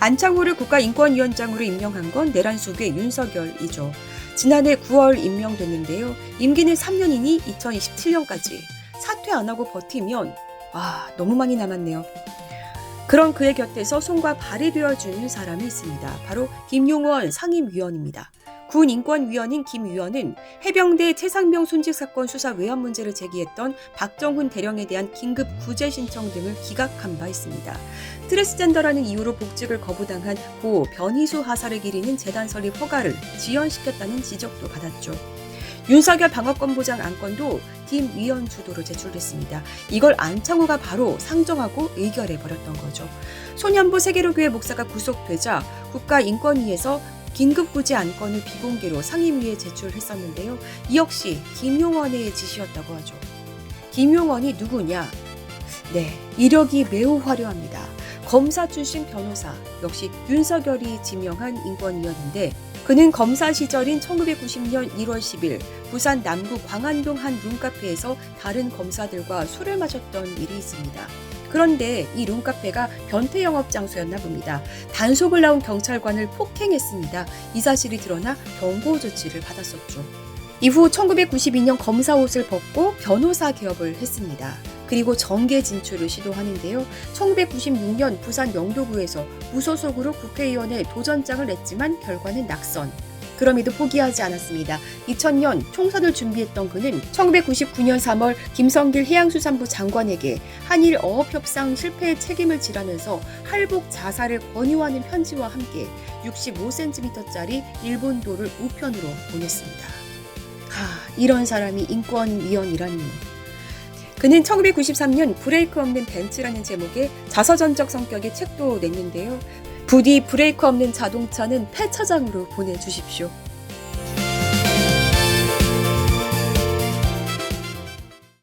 안창호를 국가인권위원장으로 임명한 건 내란수의 윤석열이죠. 지난해 9월 임명됐는데요. 임기는 3년이니 2027년까지 사퇴 안 하고 버티면 아 너무 많이 남았네요. 그런 그의 곁에서 손과 발이 되어주는 사람이 있습니다. 바로 김용원 상임위원입니다. 군 인권위원인 김 위원은 해병대 최상병 손직 사건 수사 외환 문제를 제기했던 박정훈 대령에 대한 긴급 구제 신청 등을 기각한 바 있습니다. 트랜스젠더라는 이유로 복직을 거부당한 고 변희수 하사를 기리는 재단 설립 허가를 지연시켰다는 지적도 받았죠. 윤석열 방어권 보장 안건도 김 위원 주도로 제출됐습니다. 이걸 안창호가 바로 상정하고 의결해 버렸던 거죠. 소년부 세계로교회 목사가 구속되자 국가인권위에서 긴급구제 안건을 비공개로 상임위에 제출했었는데요. 이 역시 김용원의 지시였다고 하죠. 김용원이 누구냐? 네, 이력이 매우 화려합니다. 검사 출신 변호사, 역시 윤석열이 지명한 인권위원인데 그는 검사 시절인 1990년 1월 10일 부산 남구 광안동 한 룸카페에서 다른 검사들과 술을 마셨던 일이 있습니다. 그런데 이 룸카페가 변태 영업 장소였나 봅니다. 단속을 나온 경찰관을 폭행했습니다. 이 사실이 드러나 경고 조치를 받았었죠. 이후 1992년 검사 옷을 벗고 변호사 개업을 했습니다. 그리고 정계 진출을 시도하는데요. 1996년 부산 영도구에서 무소속으로 국회의원에 도전장을 냈지만 결과는 낙선. 그럼에도 포기하지 않았습니다. 2000년 총선을 준비했던 그는 1999년 3월 김성길 해양수산부 장관에게 한일 어업 협상 실패의 책임을 지라면서 할복 자살을 권유하는 편지와 함께 65cm짜리 일본도를 우편으로 보냈습니다. 하, 이런 사람이 인권위원이라니. 그는 1993년 브레이크 없는 벤츠라는 제목의 자서전적 성격의 책도 냈는데요. 부디 브레이크 없는 자동차는 폐차장으로 보내주십시오.